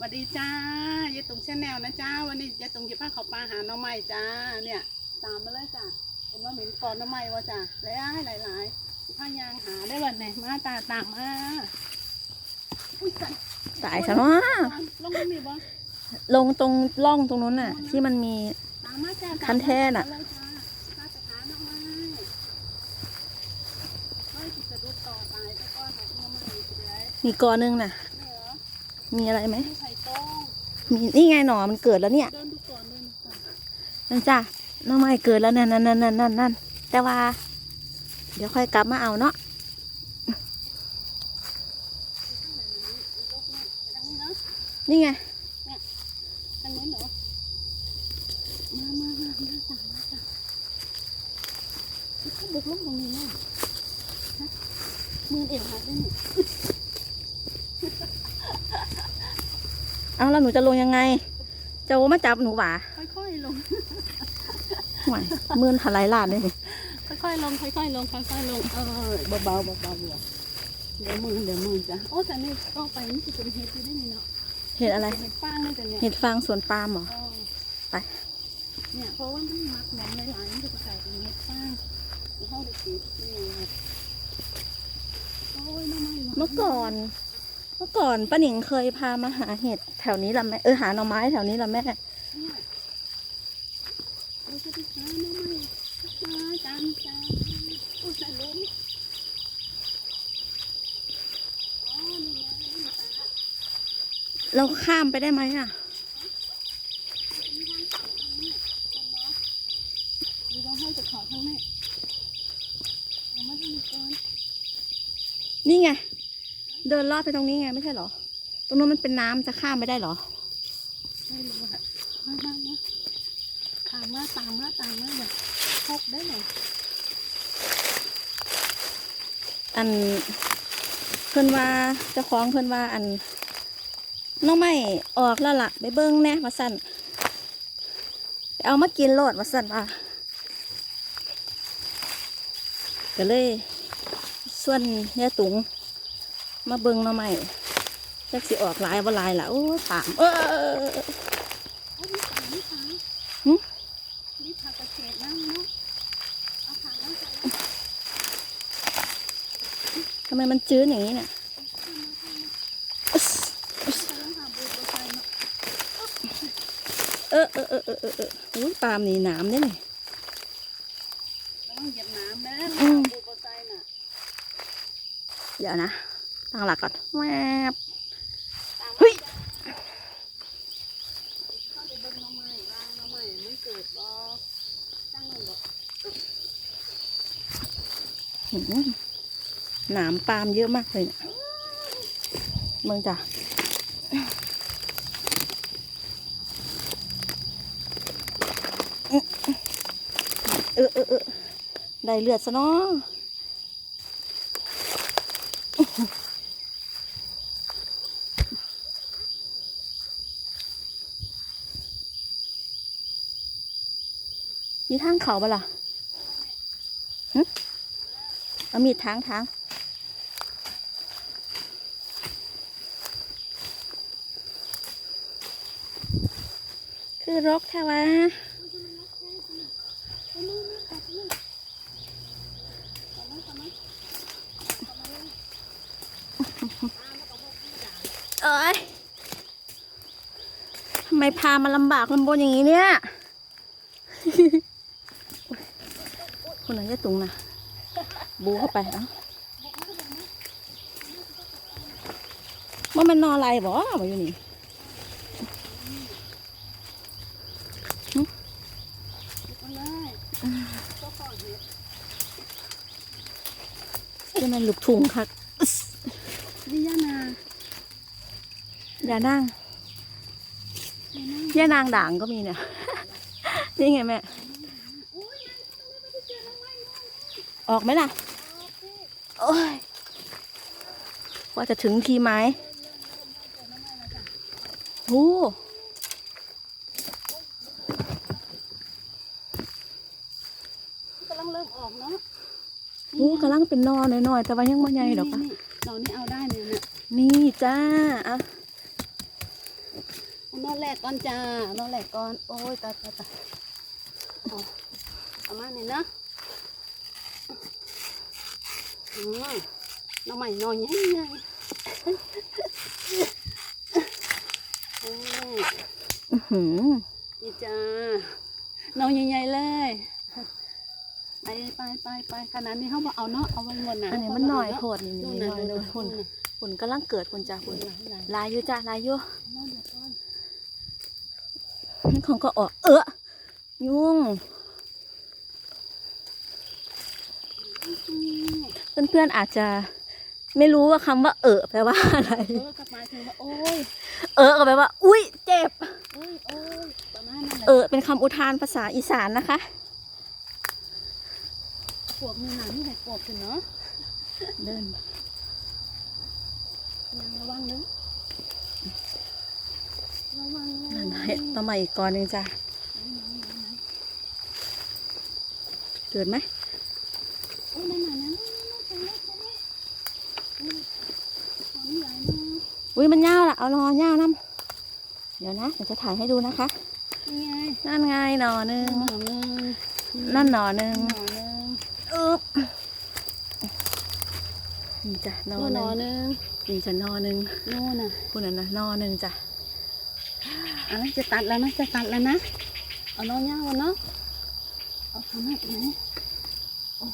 สวัสดีจ้ายายตุงชาแนลนะจ้าวันนี้ยายตุงจะพาเขาปลาหาหน้องใหม่จ้าเนี่ยตามมาเลยจ้าผมว่าเหม็นก่อนหน้องใหม่วะจ้าหลายหลายหลายๆพายางหาได้วันไหนมาตาตามมาอุ้ยตายตายซะเนาะลงมามีบ่ลงตรงร่องตรงนู้นน่ะ ที่มันมีตามมาจ้าคันแท่น่ะตามมาเลยจ้าพาจะหาหน้องใหม่เฮ้ยจิตจะรุดต่อตายแล้วก็หาหน้องใหม่อีกเลยมีกอนึงน่ะเนี่ยเหรอ มีอะไรไหมมีไข่ต้มมีนี่ไงหนอมันเกิดแล้วเนี่ย เดินดูก่อนเดินดูก่อนนั่นจ้ะน้องไม้เกิดแล้วนั่นนั่นนั่นนั่นนั่นนั่นแต่ว่า เดี๋ยวค่อยกลับมาเอาเนาะนี่ไง ทางนู้นเหรอ มามามามาสั่งมาสั่งเขาบุกลงตรงนี้เนาะฮะมือเอ็นหักได้เนี่ย เอาแล้วหนูจะลงยังไงจะว่ามาจับหนูหว่าค่อยๆลงห่วยมือนถลายลาดเลยค่อยๆลงค่อยๆลงค่อยๆลงเออเบาๆเบาๆเดี๋ยวเดี๋ยวมือเดี๋ยวมือจ้ะโอ้แต่นี่ก็ไปนี่คือเป็นเห็ดที่ได้นี่เนาะเห็ดอะไรเห็ดฟางนี่แต่เนี่ยเห็ดฟางสวนปาล์มเหรอเออไปเนี่ยเพราะว่ามันมักหนอนหลายๆมันจะกลายเป็นเห็ดฟางเข้าไปติดนี่ไงโอ้ยน้ำมันเมื่อก่อน เมื่อก่อนป้าหนิงเคยพามาหาเห็ดแถวนี้ละแม่เออหาหน่อไม้แถวนี้ละแม่เนี่ยเราจะไปหาน้ำมันมาจานจานอุ้ยใส่ล้มอ๋อนี่ไงนี่ตาเราข้ามไปได้ไหมอะมีทางเก่าทางนี้ตรงบอสดูว่าให้จะขอทางนี้เอามาทางนี้ก่อนนี่ไง เดินลอดไปตรงนี้ไงไม่ใช่เหรอ ตรงนู้นมันเป็นน้ำจะข้ามไปได้เหรอ ไม่รู้อะมามามาขามมาตามมาตามมาแบบพกได้เลยอันเพิ่นว่าเจ้าของเพิ่นว่าอันน้องไม่ออกแล้วล่ะไปเบิ้งแน่มาสั่นไปเอามากินโลดมาสั่นว่าก็เลยส่วนเนี่ยตุง มาเบิ้งหน้องไม่จักสิออกหลายบ่หลายล่ะโอ้ยปามเออโอ้ยมีขามีขาหึมีผักกระเฉดนั่งเนาะเอาขานั่งใส่ทำไมมันจืดอย่างนี้เนี่ยอึ๊สอึ๊สใส่รองเท้าบูทใส่เนาะเออเออเออเออเออเอออุ้ยปามนี่หนามเนี่ยนี่แล้วต้องเหยียบน้ำนะอืมบูทใส่น่ะเดี๋ยวนะ ตั้งหลักก่อนแวบตามเฮ้ยเข้าไปเบิ่งหน้องใหม่บ้างหน้องใหม่มันเกิดบ่จังเลยบ่หืมหนามปาล์มเยอะมากเลยเนี่ยเมืองจ้ะเออเออเออได้เลือดซะเนาะ มีทางเขาปะล่ะหึเอามีดทางทางคือรกแท้วะเอามือมาจับมือจับมือจับมือเอ้ยทำไมพามาลำบากลำบนอย่างนี้เนี่ย คนไหนจะตุงนะบูเข้าไปเอ้าว่ามันนอนอะไรบ่มาอยู่นี่เอาเลยก็ขอเห็ดจะมันลูกถุงค่ะนี่ย่านาอย่านั่งอย่านั่งย่านางด่างก็มีเนี่ย นี่ไงแม่ โอ้ยนั่งไม่ได้เจอน้องไม้เลย ออกไหมล่ะ โอ้ย ว่าจะถึงทีไหมโอ้กำลังเริ่มออกเนาะโหกำลังเป็นนอหน่อยๆแต่ว่ายังไม่ใหญ่ดอกอะนี่เรานี่เอาได้เนี่ยเนี่ยนี่จ้าอะโอนแรกก่อนจ้านอนแรกก่อน โอ้ยตายตายตายเอาเอามานี่นะอืมน้ องใหม่นอนยังไงอืมอื้อหือนี่จ้าน้องใหญ่ๆเลยไปไปไปไปขนาดนี้เขาบอกเอาเนาะเอาไว้เงินนะอันนี้มันหน่อยโพดนี่นู่นนี่น่ะหน่อยนู่นเลยน่ะหุ่นนู่นน่ะหุ่นกำลังเกิดหุ่นจ้าหุ่นนู่นน่ะนู่นน่ะลายอยู่จ้าลายอยู่นอนเดี๋ยวก่อนของก็ออกเออยุ่ง อืม เพื่อนๆอาจจะไม่รู้ว่าคำว่าเออแปลว่าอะไร เออกลับมาถึงว่าโอ้ย เออก็แปลว่า อุ้ยเจ็บโอ้ยโอ้ยประมาณนั้นแหละเออเป็นคำอุทานภาษาอีสานนะคะปวกมีหนาที่ไหนปวกถึงเนาะ เดินยังระวังเด้อระวังนั่นให้ต่อมาอีกก่อนหนึงจ้ะ เกิดไหมโอ้ยนั่นน่ะนั่นน่ะนั่นน่ะนั่นน่ะนั่นน่ะตอนนี้ใหญ่เนาะ อุ้ยมันยาวละเอารอยาวน้ำเดี๋ยวนะเดี๋ยวจะถ่ายให้ดูนะคะนี่ไงนั่นไงหน่อหนึ่งหน่อหนึ่งนั่นหน่อหนึ่งหน่อหนึ่งอึบนี่จ้ะหน่อนู่นหหน่นึ่องหนึ่งนี่จะหน่อหนึ่งนู่นน่ะพูดนั่นนะหน่อหนึ่งจ้ะอันนั้นจะตัดแล้วนะจะตัดแล้วนะเอาน้องย่างก่อนเนาะเอาทำให้ไหนโอ้ย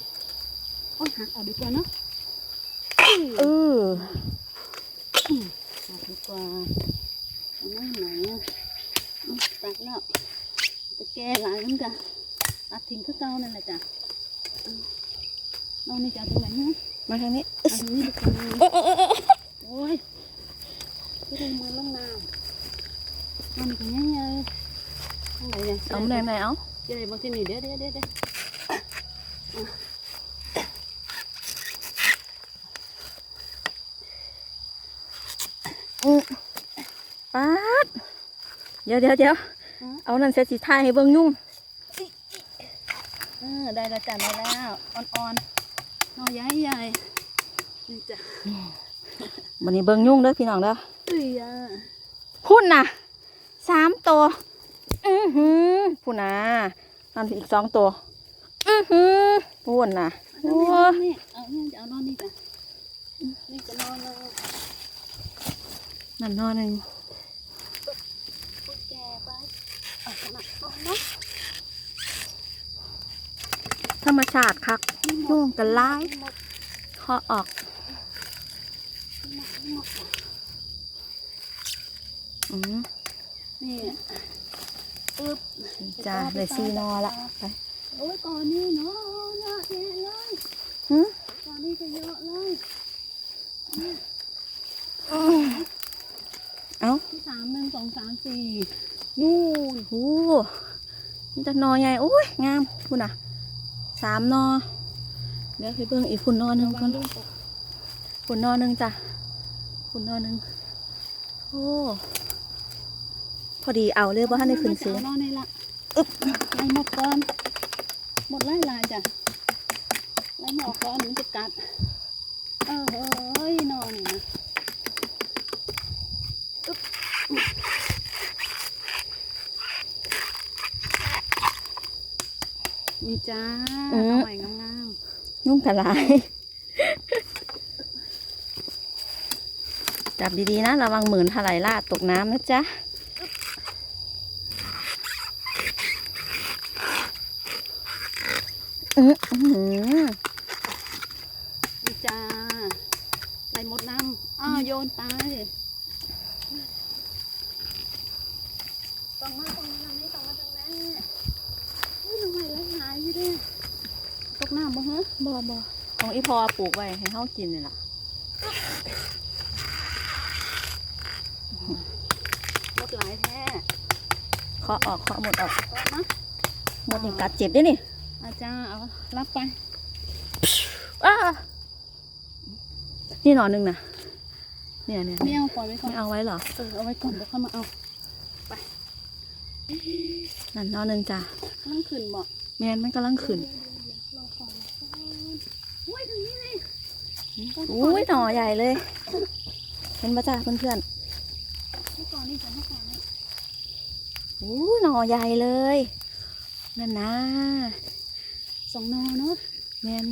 โอ้ยหักเอาดีกว่าเนาะเออหักดีกว่าเอาน้องไหนอะอืมตัดแล้วจะแก้หลายเหมือนกันตัดทิ้งคือเก่านั่นแหละจ้ะอืมน้องนี่จะเอาตรงไหนเนี่ยมาทางนี้เอาตรงนี้ดีกว่าเออเออเออโอ้ยที่ดูมือลงน้ำมันเป็นยังไงตรงไหนเนี่ยเอามาไหนไหนเอา เดี๋ยวบางทีนี่เดี๋ยวเดี๋ยวเดี๋ยวเดี๋ยว อืม ป๊าดเดี๋ยวเดี๋ยวเดี๋ยวเอานั่นเสร็จสิถ่ายให้เบิ่งยุ่งเออได้แล้วจ้ะได้แล้วอ่อนๆนอใหญ่ใหญ่นี่จ้ะวันนี้เบิ่งยุ่งเด้อพี่น้องเด้อเอ้ยอะพุ่นน่ะสามตัว อือหือพุ่นน่ะนั่นอีกสองตัว อือหือพุ่นน่ะเอาโอ้นี่เอานี่จะเอานอนนี่จ้ะนี่จะนอนแล้ว นั่นนอหนึ่งพวกแกไปเอาขนาดเอาเนาะธรรมชาติคักยุ่งกันไล่หมดคอออกหมดหมดอืมนี่อึ๊บจ้าเลยซีนอละไปโอ้ยก่อนนี้เนาะเยอะแยะเลยหึก่อนนี้ก็เยอะเลย เอาที่สามหนึ่งสองสามสี่นู่นโอ้มันจะนอใหญ่โอ้ยงามพุ่นน่ะสามนอเดี๋ยวไปเบิ่งอีกพุ่นนอหนึ่งก่อนลูกตกพุ่นนอหนึ่งจ้ะพุ่นนอหนึ่งโอ้พอดีเอาเลยว่าท่านได้ขึ้นสูงเอานอนนี่ละอึ๊บไล่หมดก่อนหมดไล่ลายจ้ะไล่หมดก่อนมันจะกัดเออเฮ้ยนอนนี่นะอึ๊บนี่ จ้าทำใหม่งามยุ่งกะลายจับดีๆนะ ระวังหมื่นถลายลาดตกน้ำนะจ๊ะอื้อหือๆนี่จ้าไล่หมดน้ำอ้าวโยนไปต้องมาต้องมาทางนี้ต้องมาทางนี้เฮ้ยทำไมไล่หายอยู่เด้ตกน้ำบ่ฮะบอบอของอีพอปลูกไว้ให้เขากินนี่แหละรถหลายแท้เคาะออกเคาะหมดออกก็นะหมดนี่กัดเจ็บด้วยนี่อาจารย์เอารับไปอ้านี่หนอนหนึ่งนะเนี่ยเนี่ยไม่เอาปล่อยไว้ก่อนไม่เอาไว้เหรอเออเอาไว้ก่อนเดี๋ยวเข้ามาเอานั่นหนอนหนึ่งจ้ะมันขึ้นบ่ แมนมันกำลังขึ้นอุ้ยตรงนี้เลยอุ้ยหน่อใหญ่เลย เห็นปะจ้ะเพื่อนเมื่อก่อนนี่จ้ะเมื่อก่อนนี่ๆอู้หน่อใหญ่เลยนั่นนะสองนอเนาะแมน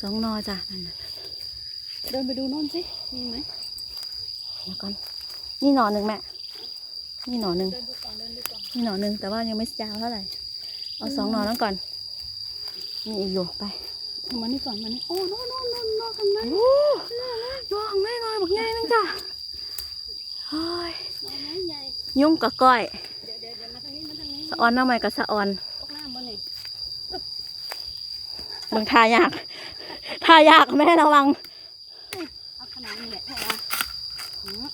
สองหนอจ้ะนั่นนะเดินไปดูน่นสิมีไหมเดี๋ยวก่อนนี่หน่อหนึ่งแม่นี่หน่อหนึ่งนี่หน่อหนึ่งแต่ว่ายังไม่ยาวเท่าไหร่ เอาสองหน่อนั้นก่อนนี่อีกอยู่ไปเอามานี่ก่อนมานี่โอ้โน่นโน่นโน่นโน่นข้างในโอ้ยองแน่นอนบอกใหญ่นึงจ้ะเฮ้ยนอไม้ใหญ่ยุ่งกับก้อยเดี๋ยวเดี๋ยวเดี๋ยวมาทางนี้มาทางนี้สะออนน้ำใหม่กับสะออนตกน้ำบนนี่เบิ่งทายากทายากแม่ระวังเอาขนาดนี้แหละพอละหือ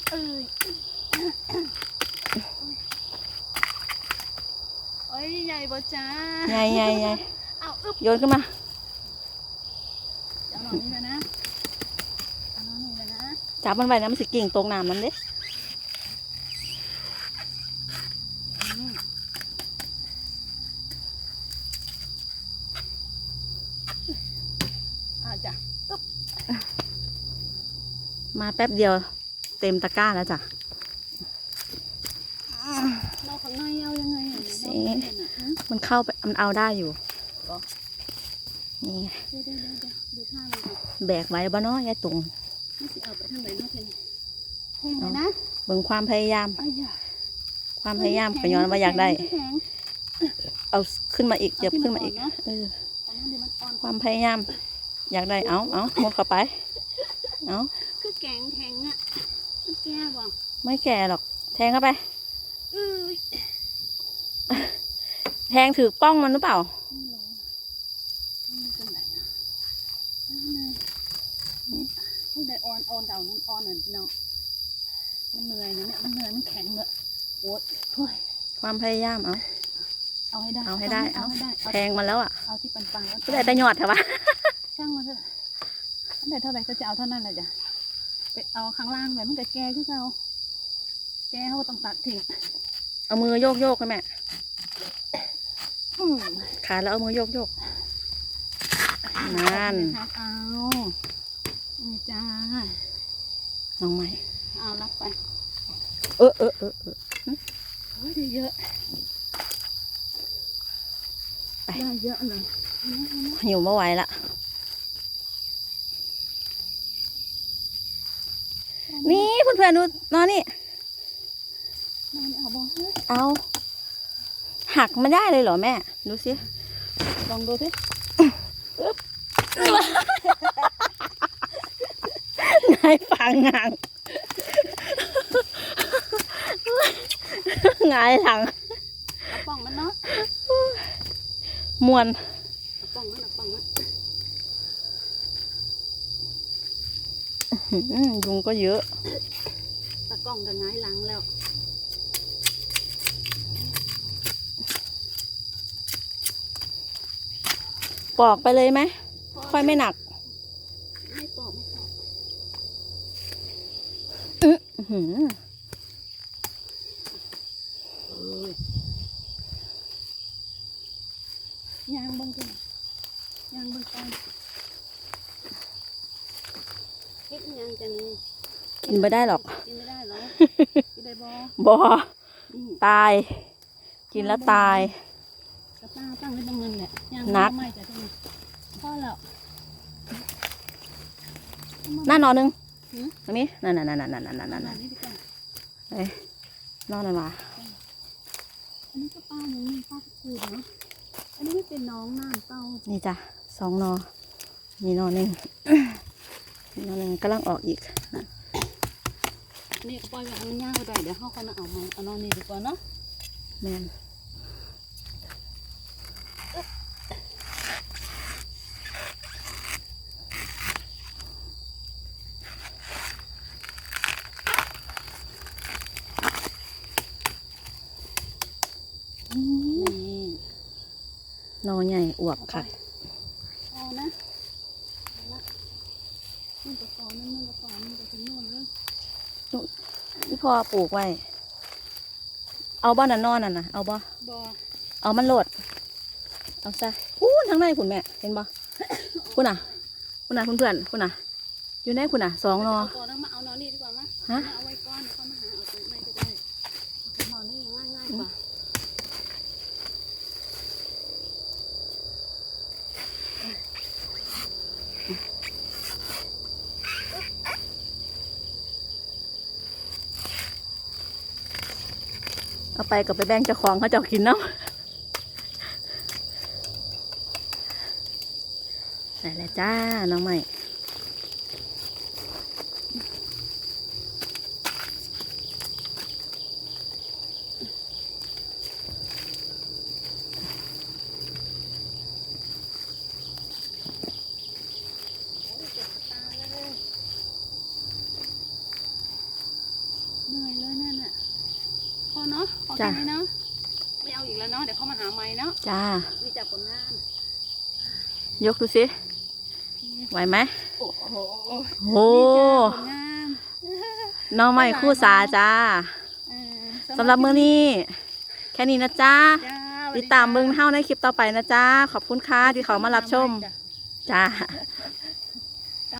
เอ้ยโอ้ยใหญ่บ่จ้าใหญ่ใหญ่ใหญ่เอาอึ๊บโยนขึ้นมาเดี๋ยวหน่อยนี้เลยนะเอาหน่อยนี้เลยนะจับมันไว้นะมันสิกิ่งตรงน้ำนั้นเด้อืมอ่าจ้ะมาแป๊บเดียวเต็มตะกร้าแล้วจ้ะ นอกข้างในเอายังไงอะ สิ นอกข้างในน่ะหือ มันเข้าไปมันเอาได้อยู่เหรอนี่ไงเดี๋ยวเดี๋ยวเดี๋ยวเดี๋ยวดูท่ามันก่อนแบกไว้บ่เนาะยายตุงนี่สิเอาไปทางไหนเนาะเทนแห้งเลยนะเบิ่งความพยายาม อ้ายยาความพยายามก็ย้อนว่าอยากได้ แข็งเอาขึ้นมาอีกเหยียบขึ้นมาอีกเนาะเออตอนนั้นดิมันอ่อนความพยายาม อยากได้เอาเอาหมดเข้าไป เอาคือแกงแข็งอะมันแก่บ่ไม่แก่หรอก แทงเข้าไป เอ้ย แทงถือป้องมันหรือเปล่าไม่รู้มันเป็นไหนอะไม่เลยผู้ใดอ่อนอ่อนเดานั้นอ่อนเหมือนพี่น้องมันเหนื่อยนะเนี่ยมันเหนื่อยมันแข็งเนอะโอ๊ยเฮ้ยความพยายามเอาเอาให้ได้เอาให้ได้เอาให้ได้แทงมันแล้วอะเอาที่ปันปังแล้วก็ได้แต่หยอดเถอะวะช่างมาเถอะไหนเท่าไหร่ก็จะเอาเท่านั้นแหละจ้ะไปเอาข้างล่างไปมันก็แก่ที่เราแก่เขาต้องตัดทิ้งเอามือโยกโยกให้แม่ ขาแล้วเอามือโยกโยกนั่นครับเอานี่จ้าน้องใหม่เอารับไป เออเออเออเออโอ้ยได้เยอะไปได้เยอะเลยหิวไม่ไหวละนี่เพื่อนๆดูนอนนี่นอนเอาบอลเอา หักไม่ได้เลยเหรอแม่ ดูสิ ลองดูสิไงฟังงางไงายหลังเอาป่องมันเนาะมวนเอาป่องมันเอาป่องมันอืมยุงก็เยอะตะกล้องจะง่ายหลังแล้ว ปอกไปเลยไหม ค่อยไม่หนัก ไม่ปอกไม่ปอกอื้อหือเอ้ยยางบางตัวยางบางตอนเฮ็ดยังจะนี่กินไม่ได้หรอก กินไม่ได้หรอกินได้บ่บอตาย กินแล้วตาย กระต้าตั้งไว้ตรงนั้นแหละย่างนัก ไม่แต่ตรงนี้พอแล้ว หน้านอนหนึงหือ ตรงนี้นั่นนั่นนั่นนั่นนั่นนั่นนั่นอันั่นนนี้ดีกว่าเอ้ยนอนนั่นมาอันนี้ก็ป้าอย่างนี้ป้าคูดเนาะอันนี้ไม่เป็นน้องน้ำเต้านี่จ้ะสองนอนี่นอหนึ่ง นี่นอหนึ่งกำลังออกอีกนั่นอันนี้ก็ปล่อยไว้ให้มันย่างก็ได้เดี๋ยวเขาก็มาเอามาเอานอนนี่ดีกว่าเนาะแมนอืม นี่ น อใหญ่อวบค่ะเอานะเอาละนี่ตัวฟอนั่นนี่ตัวฟอนี่ตัวถึงโน่นเลยที่พ่อปลูกไว้ เอาบ้านน่ะนอนน่ะนะเอาบ่ บอเอามันโหลด เอาซะพูนทั้งในคุณแม่ เห็นบ่คุณน่ะ คุณน่ะเพื่อนๆคุณน่ะ อยู่ในคุณน่ะสองนอเอาก่อนแล้วมาเอานอนนี่ดีกว่ามั้ยฮะ เอาไว้ก่อนเขามาหาเอาไปไม่ก็ได้เอาไปนอนนี่ง่ายง่ายๆกว่า เอาไปกับไปแบ่งเจ้าของเขาเจ้ากินเนาะได้แล้วจ้าน้องใหม่ เหนื่อยเลยนั่นน่ะพอเนาะพอ แค่จ้ะนี้เนาะไม่เอาอีกแล้วเนาะเดี๋ยวเขามาหาใหม่เนาะจ้าวิจากผลงานยกดูสิไหวไหมโอ้โหโอ้นี่จ้าผลงานน้องใหม่คู่สาจ้าเออสำหรับมื้อนี้ แค่นี้นะจ้าจ้าสวัสติดตามเบิ่งเฮาในคลิปต่อไปนะจ้าขอบคุณค่ะที่เขามารับชมจ้ะจ้า